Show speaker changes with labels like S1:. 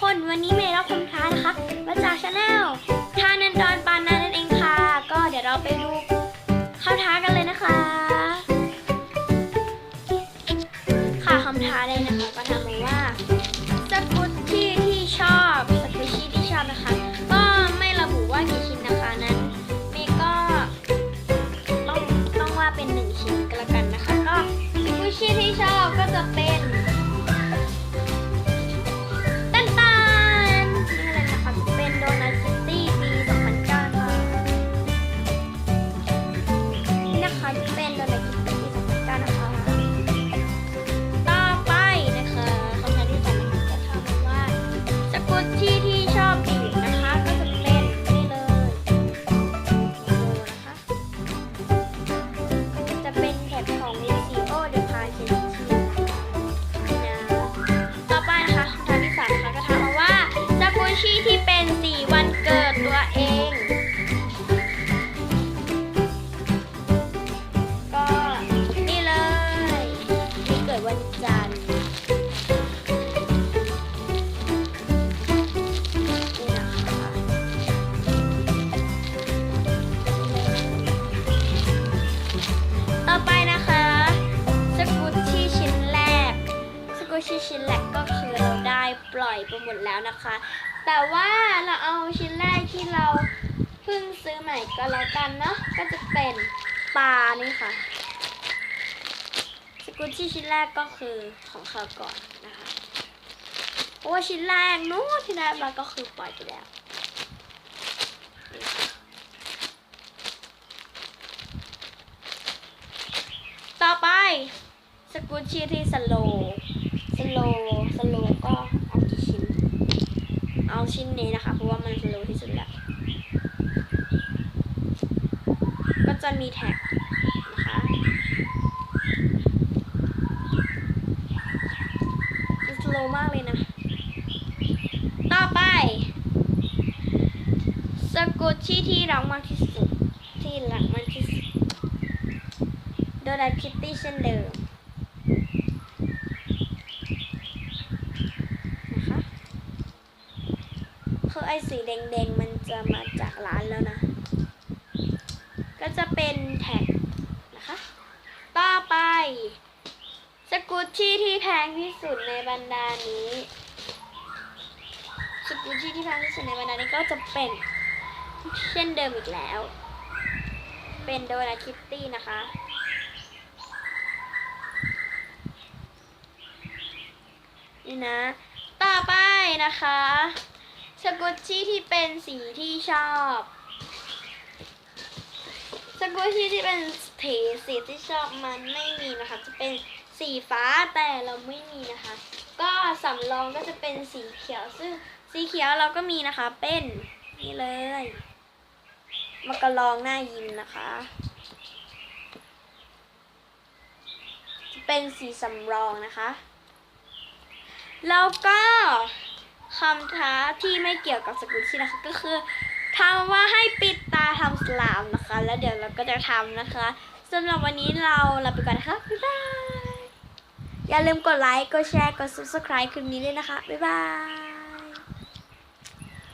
S1: คนวันนี้เมย์รับคำท้านะคะมาจากชาแนลทานันดอนปานานั่นเองค่ะ ก็เดี๋ยวเราไปดูคำท้ากัน ชิ้นแรกก็คือเราได้ปล่อยไปหมดแล้วนะคะ แต่ว่าเราเอาชิ้นแรกที่เราเพิ่งซื้อใหม่ก็แล้วกันเนาะก็จะเป็นปลานี่ค่ะ สกุชชี่ชิ้นแรกก็คือของเขาก่อนนะคะเพราะว่าชิ้นแรกนู้นที่ได้มาก็คือปล่อยไปแล้วต่อไปสกุชชี่ที่สโล สโลสโลก็เอากี่ชิ้น เอาชิ้นนี้นะคะ เพราะว่ามันสโลที่สุดแล้ว ก็จะมีแท็กนะคะมันสโลมากเลยนะ ต่อไปสกุชชี่ที่รักมากที่สุด ที่รักมากที่สุดโดนัทคิตตี้เช่นเดิม นะคะ คือไอ้สีแดงๆ มันจะมาจากร้านแล้วนะ ก็จะเป็นแท็กนะคะ ต่อไป สกุชชี่ที่แพงที่สุดในบรรดานี้ สกุชชี่ที่แพงที่สุดในบรรดานี้ก็จะเป็นเช่นเดิมอีกแล้ว เป็นโดนาคิตตี้นะคะนี่นะ ต่อไปนะคะ สกุชชี่ที่เป็นสีที่ชอบ สกุชชี่ที่เป็นสีสีที่ชอบมันไม่มีนะคะ จะเป็นสีฟ้าแต่เราไม่มีนะคะ ก็สำรองก็จะเป็นสีเขียวซึ่งสีเขียวเราก็มีนะคะเป็นนี่เลยมากระลองหน้ายิ้มนะคะจะเป็นสีสำรองนะคะ แล้วก็ คำท้าที่ไม่เกี่ยวกับสกุลชี่นะคะก็คือทำว่าให้ปิดตาทำสลามนะคะ แล้วเดี๋ยวเราก็จะทำนะคะสำหรับวันนี้เราลาไปก่อนนะคะบ๊ายบายอย่าลืมกดไลค์ กดแชร์ กด subscribe คลิปนี้ด้วยนะคะ บ๊ายบาย